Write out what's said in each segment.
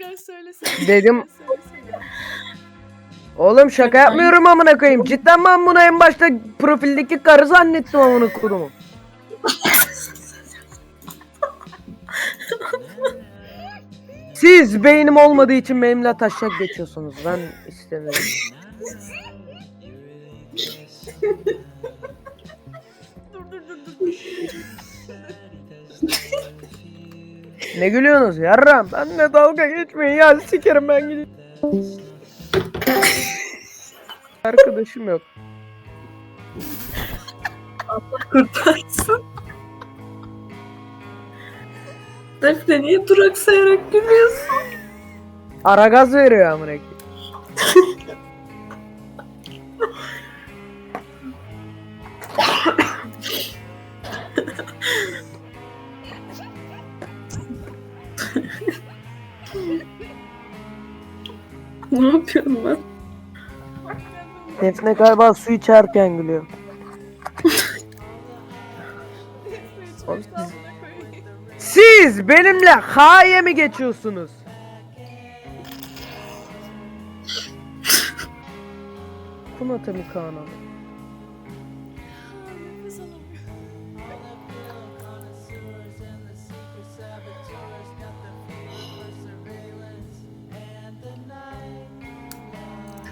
Tekrar söylesene. Dedim. Oğlum şaka yapmıyorum amına koyayım. Cidden ben bunu en başta profildeki karı zannettim amına koyduğumu. Siz beynim olmadığı için benimle taşak geçiyorsunuz. Ben istemiyorum. Dur dur dur dur. Ne gülüyorsunuz yarram? Benimle dalga geçmeyin ya sikerim ben gideyim. Arkadaşım yok. Kurtarsın. Defne niye duraksayarak gülüyorsun? Ara gaz veriyor amına koyayım. ne yapıyorum ben? Defne galiba su içerken gülüyor. Siz- benimle haye mi geçiyorsunuz? Kuma tabii Kaan'a.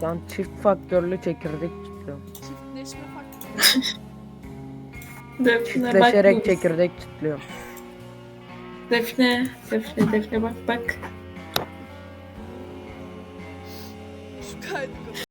Şu an çift faktörlü çekirdek tutuyorum. Çiftleşme faktörü. Çiftleşerek çekirdek tutuyorum. Defne, Defne, Defne bak bak.